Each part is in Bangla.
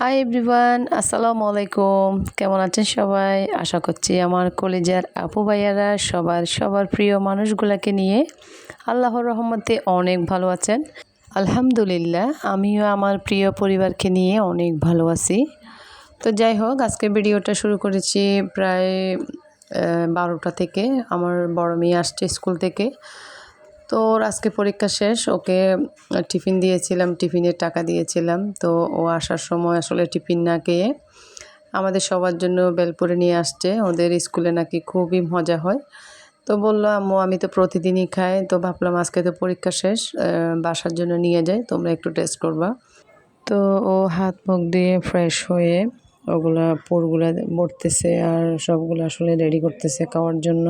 হাই এভরিওয়ান আসসালামু আলাইকুম কেমন আছেন সবাই? আশা করছি আমার কলেজের আপু ভাইয়ারা সবার সবার প্রিয় মানুষগুলোকে নিয়ে আল্লাহর রহমতে অনেক ভালো আছেন। আলহামদুলিল্লাহ, আমিও আমার প্রিয় পরিবারকে নিয়ে অনেক ভালো আছি। তো যাই হোক, আজকে ভিডিওটা শুরু করেছি প্রায় বারোটা থেকে। আমার বড় মেয়ে আসছে স্কুল থেকে। তো ওর আজকে পরীক্ষা শেষ, ওকে টিফিন দিয়েছিলাম, টিফিনের টাকা দিয়েছিলাম, তো ও আসার সময় আসলে টিফিন না খেয়ে আমাদের সবার জন্য বেলপুরে নিয়ে আসছে, ওদের স্কুলে নাকি খুবই মজা হয়। তো বলল, আম্মু, আমি তো প্রতিদিনই খাই। তো ভাবলাম আজকে তো পরীক্ষা শেষ বাসার জন্য নিয়ে যাই, তোমরা একটু টেস্ট করবা। তো ও হাত মুখ দিয়ে ফ্রেশ হয়ে ওগুলা পুরগুলা ভরতেছে আর সবগুলো আসলে রেডি করতেছে খাওয়ার জন্য।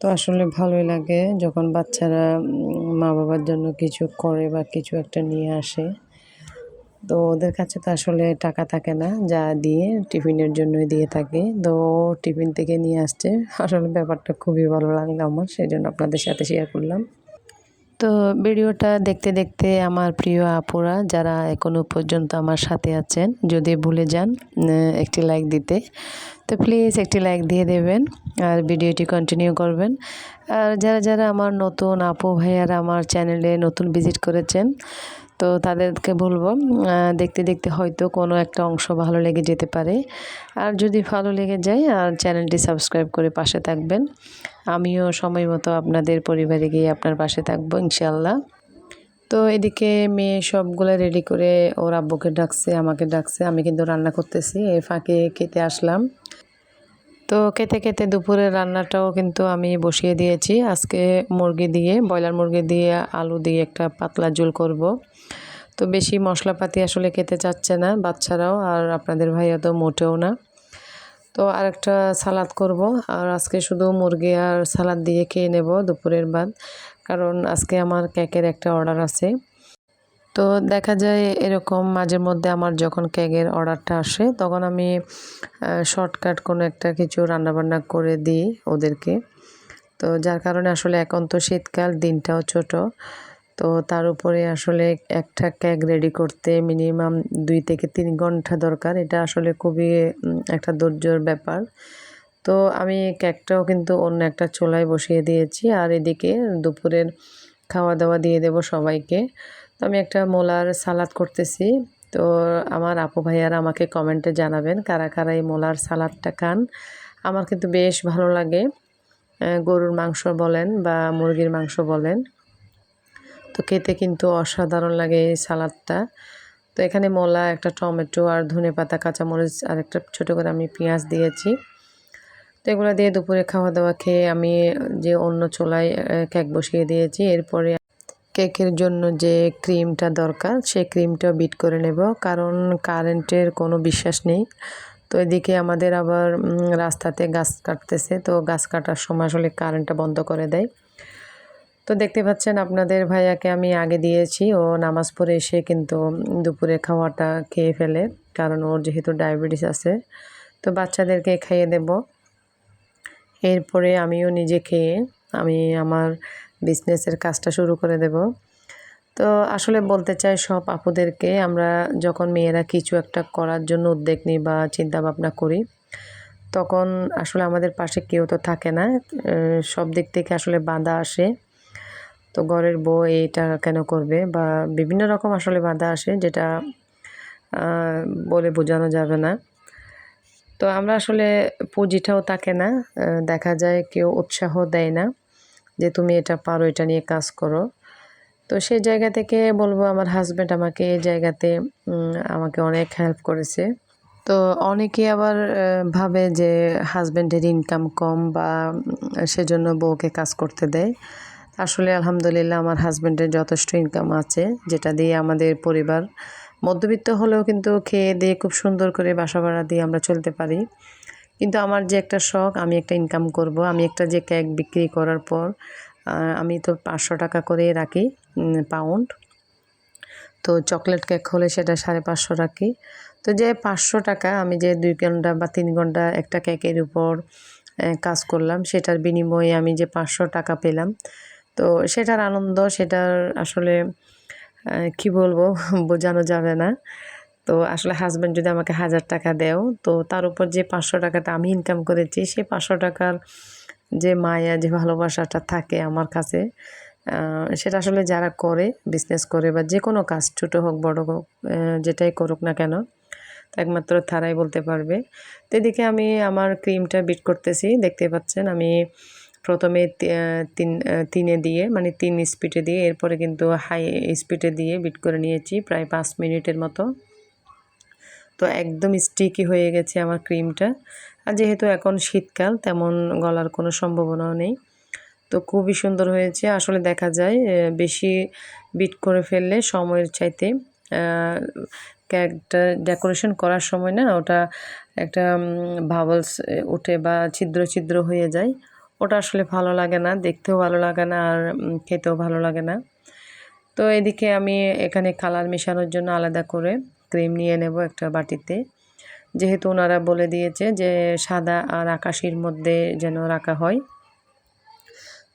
তো আসলে ভালোই লাগে যখন বাচ্চারা মা বাবার জন্য কিছু করে বা কিছু একটা নিয়ে আসে। তো ওদের কাছে তো আসলে টাকা থাকে না, যা দিয়ে টিফিনের জন্যই দিয়ে থাকে। তো টিফিন থেকে নিয়ে আসছে। আসলে ব্যাপারটা খুবই ভালো লাগল আমার সেই জন্য আপনাদের সাথে শেয়ার করলাম। তো ভিডিওটা দেখতে দেখতে আমার প্রিয় আপুরা, যারা এখনও পর্যন্ত আমার সাথে আছেন, যদি ভুলে যান একটি লাইক দিতে। তো প্লিজ একটি লাইক দিয়ে দেবেন আর ভিডিওটি কন্টিনিউ করবেন। আর যারা যারা আমার নতুন আপু ভাইয়ারা আমার চ্যানেলে নতুন ভিজিট করেছেন তো তাদেরকে বলব দেখতে দেখতে হয়তো কোনো একটা অংশ ভালো লেগে যেতে পারে। আর যদি ভালো লেগে যায়, আর চ্যানেলটি সাবস্ক্রাইব করে পাশে থাকবেন। আমিও সময় মতো আপনাদের পরিবারে গিয়ে আপনার পাশে থাকব ইনশাল্লাহ তো এদিকে মেয়ে সবগুলো রেডি করে ওর আব্বুকে ডাকছে, আমাকে ডাকছে, আমি কিন্তু রান্না করতেছি, এই ফাঁকে খেতে আসলাম। তো খেতে খেতে দুপুরের রান্নাটাও কিন্তু আমি বসিয়ে দিয়েছি। আজকে মুরগি দিয়ে, ব্রয়লার মুরগি দিয়ে, আলু দিয়ে একটা পাতলা ঝোল করব। তো বেশি মশলাপাতি আসলে খেতে চাচ্ছে না বাচ্চারাও আর আপনাদের ভাইয়া তো মোটেও না। তো আরেকটা সালাদ করব আর আজকে শুধু মুরগি আর সালাদ দিয়ে খেয়ে নেব দুপুরের বাদ কারণ আজকে আমার কেকের একটা অর্ডার আছে। তো দেখা যায় এরকম মাঝে মধ্যে আমার যখন কেকের অর্ডারটা আসে, তখন আমি শর্টকাট কোনো একটা কিছু রান্নাবান্না করে দিই ওদেরকে। তো যার কারণে আসলে এখন তো শীতকাল, দিনটাও ছোট। তো তার উপরে আসলে একটা কেক রেডি করতে মিনিমাম দুই থেকে তিন ঘণ্টা দরকার। এটা আসলে খুবই একটা ধৈর্যর ব্যাপার। তো আমি কেকটাও কিন্তু অন্য একটা চোলায় বসিয়ে দিয়েছি আর এদিকে দুপুরের খাওয়া দাওয়া দিয়ে দেব সবাইকে। তো আমি একটা মোলার সালাদ করতেছি। তো আমার আপু ভাইয়ারা আমাকে কমেন্টে জানাবেন কারা কারা এই মোলার সালাদটা খান। আমার কিন্তু বেশ ভালো লাগে। গরুর মাংস বলেন বা মুরগির মাংস বলেন। তো খেতে কিন্তু অসাধারণ লাগে এই সালাদটা। তো এখানে মোলা, একটা টমেটো আর ধনে পাতা, কাঁচামরিচ আর একটা ছোটো করে আমি পেঁয়াজ দিয়েছি। তো এগুলো দিয়ে দুপুরে খাওয়া দাওয়া খেয়ে আমি যে অন্য চোলায় কেক বসিয়ে দিয়েছি। এরপরে কেকের জন্য যে ক্রিমটা দরকার, সেই ক্রিমটা বিট করে নেব, কারণ কারেন্টের কোনো বিশ্বাস নেই। তো এদিকে আমাদের আবার রাস্তাতে গাছ কাটতেছে, তো গাছ কাটার সময় আসলে কারেন্টটা বন্ধ করে দেয়। তো দেখতে পাচ্ছেন আপনাদের ভাইয়াকে আমি আগে দিয়েছি, ও নামাজ পড়ে এসে কিন্তু দুপুরে খাওয়াটা খেয়ে ফেলে, কারণ ওর যেহেতু ডায়াবেটিস আছে। তো বাচ্চাদেরকে খাইয়ে দেব। এরপরে আমিও নিজে খেয়ে, আমি আমার বিজনেসের কাজটা শুরু করে দেব। তো আসলে বলতে চাই, সব আপুদেরকে আমরা যখন মেয়েরা কিছু একটা করার জন্য উদ্যোগ নিই বা চিন্তা ভাবনা করি, তখন আসলে আমাদের পাশে কেউ তো থাকে না। সব দিক থেকে আসলে বাধা আসে। তো ঘরের বউ এইটা কেন করবে বা বিভিন্ন রকম আসলে বাধা আসে যেটা বলে বোঝানো যাবে না। তো আমরা আসলে পুঁজিটাও থাকে না। দেখা যায় কেউ উৎসাহ দেয় না। যে তুমি এটা পারো, এটা নিয়ে কাজ করো। তো সেই জায়গা থেকে বলব আমার হাজব্যান্ড আমাকে এই জায়গাতে আমাকে অনেক হেল্প করেছে। তো অনেকে আবার ভাবে যে হাজব্যান্ডের ইনকাম কম বা সেজন্য বউকে কাজ করতে দেয়। আসলে আলহামদুলিল্লাহ আমার হাজব্যান্ডের যথেষ্ট ইনকাম আছে, যেটা দিয়ে আমাদের পরিবার মধ্যবিত্ত হলেও কিন্তু খেয়ে দিয়ে খুব সুন্দর করে বাসা ভাড়া দিয়ে আমরা চলতে পারি। কিন্তু আমার যে একটা শখ, আমি একটা ইনকাম করব। আমি একটা যে কেক বিক্রি করার পর আমি তো পাঁচশো টাকা করে রাখি পাউন্ড তো চকলেট কেক হলে সেটা সাড়ে পাঁচশো রাখি। তো যে পাঁচশো টাকা আমি যে দুই ঘণ্টা বা তিন ঘণ্টা একটা কেকের উপর কাজ করলাম, সেটার বিনিময়ে আমি যে পাঁচশো টাকা পেলাম। তো সেটার আনন্দ, সেটার আসলে কি বলব? বোঝানো যাবে না। তো আসলে হাজব্যান্ড যদি আমাকে হাজার টাকা দেও, তো তার উপর যে পাঁচশো টাকাটা আমি ইনকাম করেছি সেই পাঁচশো টাকার যে মায়া, যে ভালোবাসাটা থাকে আমার কাছে সেটা আসলে যারা করে বিজনেস করে বা যে কোনো কাজ, ছোটো হোক, বড় হোক যেটাই করুক না কেন একমাত্র তারাই বলতে পারবে। তো এদিকে আমি আমার ক্রিমটা বিট করতেছি, দেখতে পাচ্ছেন? আমি প্রথমে তিন তিনে দিয়ে মানে তিন স্পিডে দিয়ে, এরপরে কিন্তু হাই স্পিডে দিয়ে বিট করে নিয়েছি, প্রায় পাঁচ মিনিটের মতো। তো একদম স্টিকি হয়ে গেছে আমার ক্রিমটা আর যেহেতু এখন শীতকাল, তেমন গলার কোনো সম্ভাবনাও নেই। তো খুবই সুন্দর হয়েছে। আসলে দেখা যায় বেশি বিট করে ফেললে সময়ের চাইতে একটা ডেকোরেশন করার সময় না, ওটা একটা ভাবলস উঠে বা ছিদ্র ছিদ্র হয়ে যায়। ওটা আসলে ভালো লাগে না, দেখতেও ভালো লাগে না, আর খেতেও ভালো লাগে না। তো এদিকে আমি এখানে কালার মেশানোর জন্য আলাদা করে ক্রিম নিয়ে নেব একটা বাটিতে। যেহেতু ওনারা বলে দিয়েছে যে সাদা আর আকাশির মধ্যে যেন রাখা হয়।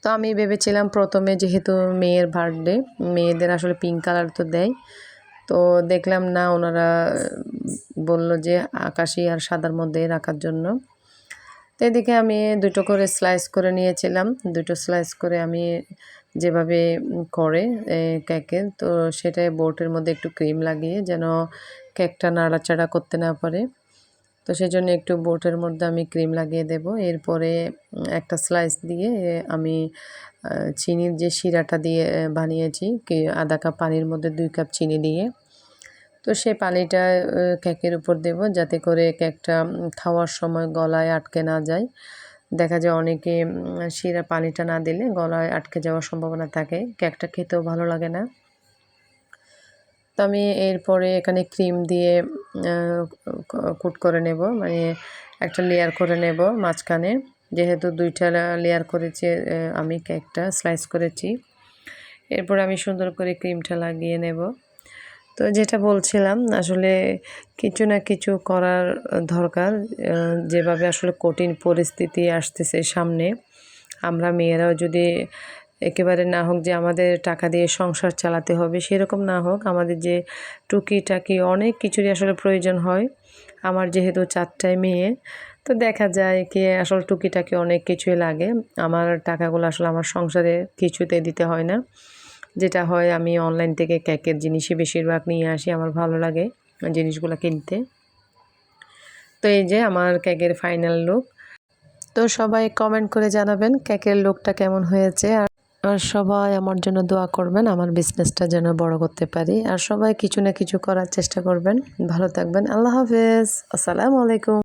তো আমি ভেবেছিলাম প্রথমে যেহেতু মেয়ের বার্থডে, মেয়েদের আসলে পিঙ্ক কালার তো দেয়। তো দেখলাম না, ওনারা বলল যে আকাশি আর সাদার মধ্যে রাখার জন্য। তো এদিকে আমি দুটো করে স্লাইস করে নিয়েছিলাম। দুটো স্লাইস করে আমি যেভাবে করে কেকের তো সেটাই বোর্ডের মধ্যে একটু ক্রিম লাগিয়ে যেন কেকটা নাড়াচাড়া করতে না পারে। তো সেই জন্য একটু বোটের মধ্যে আমি ক্রিম লাগিয়ে দেব। এরপরে একটা স্লাইস দিয়ে আমি চিনির যে শিরাটা দিয়ে বানিয়েছি, কি, আধা কাপ পানির মধ্যে দুই কাপ চিনি দিয়ে, তো সেই পানিটা কেকের উপর দেব যাতে করে কেকটা খাওয়ার সময় গলায় আটকে না যায়। দেখা যায় অনেকে শিরা পানিটা না দিলে গলায় আটকে যাওয়ার সম্ভাবনা থাকে। কেকটা খেতেও ভালো লাগে না। তো আমি এরপরে এখানে ক্রিম দিয়ে কুট করে নেব। মানে একটা লেয়ার করে নেব মাঝখানে। যেহেতু দুইটা লেয়ার করেছি আমি কেকটা স্লাইস করেছি। এরপর আমি সুন্দর করে ক্রিমটা লাগিয়ে নেব। তো যেটা বলছিলাম, আসলে কিছু না কিছু করার দরকার যেভাবে আসলে কঠিন পরিস্থিতি আসতেছে সামনে। আমরা মেয়েরাও যদি একেবারে না হোক যে আমাদের টাকা দিয়ে সংসার চালাতে হবে, সেরকম না হোক, আমাদের যে টুকিটাকি অনেক কিছুরই আসলে প্রয়োজন হয়। আমার যেহেতু চারটায় মেয়ে, তো দেখা যায় কি আসলে টুকিটাকি অনেক কিছুই লাগে। আমার টাকাগুলো আসলে আমার সংসারে কিছুতে দিতে হয় না। যেটা হয় আমি অনলাইন থেকে কেকের জিনিসই বেশিরভাগ নিয়ে আসি, আমার ভালো লাগে জিনিসগুলো কিনতে। তো এই যে আমার কেকের ফাইনাল লুক তো সবাই কমেন্ট করে জানাবেন কেকের লুকটা কেমন হয়েছে, আর আর সবাই আমার জন্য দোয়া করবেন, আমার বিজনেসটা যেন বড় করতে পারি। আর সবাই কিছু না কিছু করার চেষ্টা করবেন। ভালো থাকবেন। আল্লাহ হাফেজ। আসসালামু আলাইকুম।